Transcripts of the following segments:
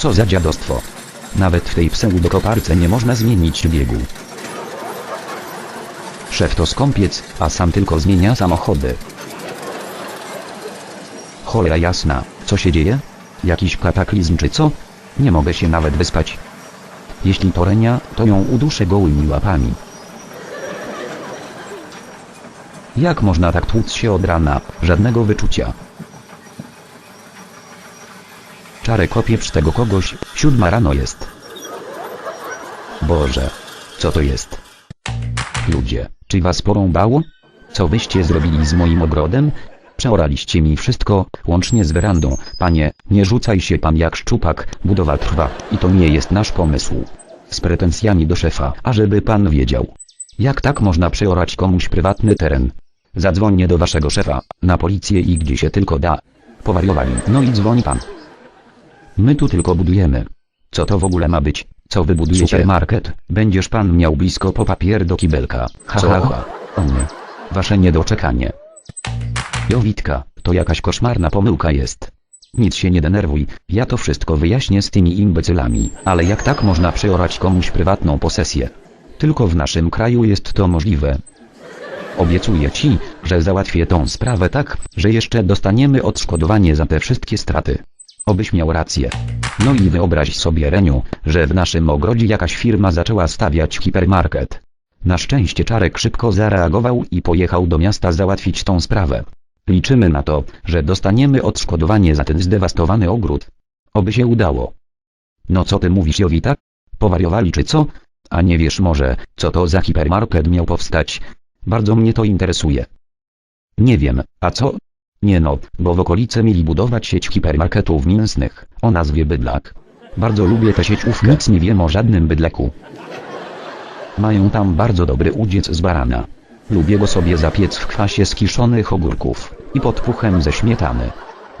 Co za dziadostwo. Nawet w tej pseudokoparce nie można zmienić biegu. Szef to skąpiec, a sam tylko zmienia samochody. Cholera jasna, co się dzieje? Jakiś kataklizm czy co? Nie mogę się nawet wyspać. Jeśli to Renia, to ją uduszę gołymi łapami. Jak można tak tłuc się od rana, żadnego wyczucia. Czarek opieprz tego kogoś, siódma rano jest. Boże, co to jest? Ludzie, czy was porąbało? Co wyście zrobili z moim ogrodem? Przeoraliście mi wszystko, łącznie z werandą. Panie, nie rzucaj się pan jak szczupak, budowa trwa, i to nie jest nasz pomysł. Z pretensjami do szefa, ażeby pan wiedział. Jak tak można przeorać komuś prywatny teren? Zadzwonię do waszego szefa, na policję i gdzie się tylko da. Powariowali, no i dzwoni pan. My tu tylko budujemy. Co to w ogóle ma być? Co wy budujecie? Supermarket. Będziesz pan miał blisko po papier do kibelka. Ha ha ha. O nie. Wasze niedoczekanie. Jowitka, to jakaś koszmarna pomyłka jest. Nic się nie denerwuj, ja to wszystko wyjaśnię z tymi imbecylami, ale jak tak można przeorać komuś prywatną posesję? Tylko w naszym kraju jest to możliwe. Obiecuję ci, że załatwię tą sprawę tak, że jeszcze dostaniemy odszkodowanie za te wszystkie straty. Obyś miał rację. No i wyobraź sobie Reniu, że w naszym ogrodzie jakaś firma zaczęła stawiać hipermarket. Na szczęście Czarek szybko zareagował i pojechał do miasta załatwić tą sprawę. Liczymy na to, że dostaniemy odszkodowanie za ten zdewastowany ogród. Oby się udało. No co ty mówisz Jowita? Powariowali czy co? A nie wiesz może, co to za hipermarket miał powstać? Bardzo mnie to interesuje. Nie wiem, a co? Nie no, bo w okolicy mieli budować sieć hipermarketów mięsnych, o nazwie Bydlak. Bardzo lubię tę sieciówkę. Nic nie wiem o żadnym bydleku. Mają tam bardzo dobry udziec z barana. Lubię go sobie zapiec w kwasie z kiszonych ogórków i pod puchem ze śmietany.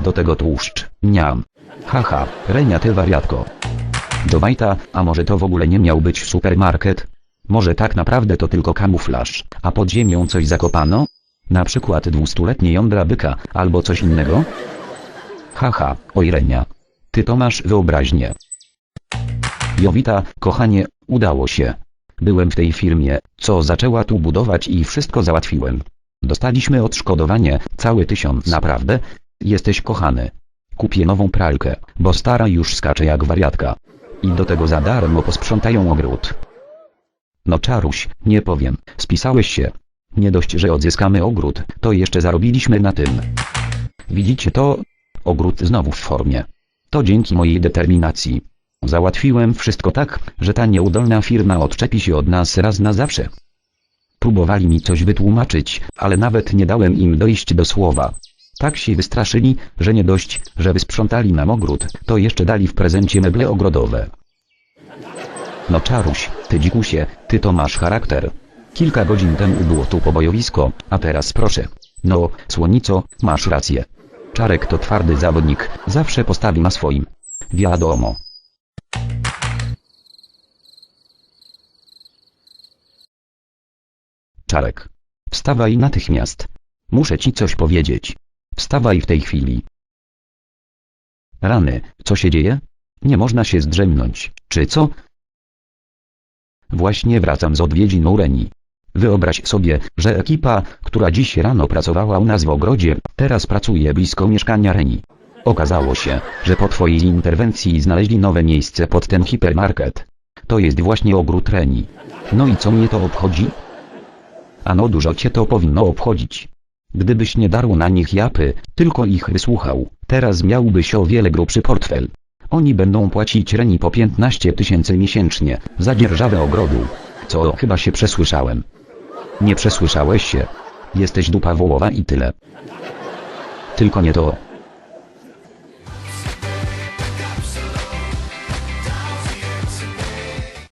Do tego tłuszcz, niam. Haha, Renia ty wariatko. Do Wajta, a może to w ogóle nie miał być supermarket? Może tak naprawdę to tylko kamuflaż, a pod ziemią coś zakopano? Na przykład dwustuletnie jądra byka, albo coś innego? Haha, oj Renia. Ty to masz wyobraźnię. Jowita, kochanie, udało się. Byłem w tej firmie, co zaczęła tu budować i wszystko załatwiłem. Dostaliśmy odszkodowanie, cały tysiąc naprawdę. Jesteś kochany. Kupię nową pralkę, bo stara już skacze jak wariatka. I do tego za darmo posprzątają ogród. No czaruś, nie powiem, spisałeś się. Nie dość, że odzyskamy ogród, to jeszcze zarobiliśmy na tym. Widzicie to? Ogród znowu w formie. To dzięki mojej determinacji. Załatwiłem wszystko tak, że ta nieudolna firma odczepi się od nas raz na zawsze. Próbowali mi coś wytłumaczyć, ale nawet nie dałem im dojść do słowa. Tak się wystraszyli, że nie dość, że wysprzątali nam ogród, to jeszcze dali w prezencie meble ogrodowe. No czaruś, ty dzikusie, ty to masz charakter. Kilka godzin temu było tu pobojowisko, a teraz proszę. No, słonico, masz rację. Czarek to twardy zawodnik, zawsze postawi na swoim. Wiadomo. Czarek. Wstawaj natychmiast. Muszę ci coś powiedzieć. Wstawaj w tej chwili. Rany, co się dzieje? Nie można się zdrzemnąć, czy co? Właśnie wracam z odwiedzin u Reni. Wyobraź sobie, że ekipa, która dziś rano pracowała u nas w ogrodzie, teraz pracuje blisko mieszkania Reni. Okazało się, że po twojej interwencji znaleźli nowe miejsce pod ten hipermarket. To jest właśnie ogród Reni. No i co mnie to obchodzi? Ano dużo cię to powinno obchodzić. Gdybyś nie darł na nich japy, tylko ich wysłuchał, teraz miałbyś o wiele grubszy portfel. Oni będą płacić Reni po 15 tysięcy miesięcznie, za dzierżawę ogrodu. Co, chyba się przesłyszałem. Nie przesłyszałeś się. Jesteś dupa wołowa i tyle. Tylko nie to.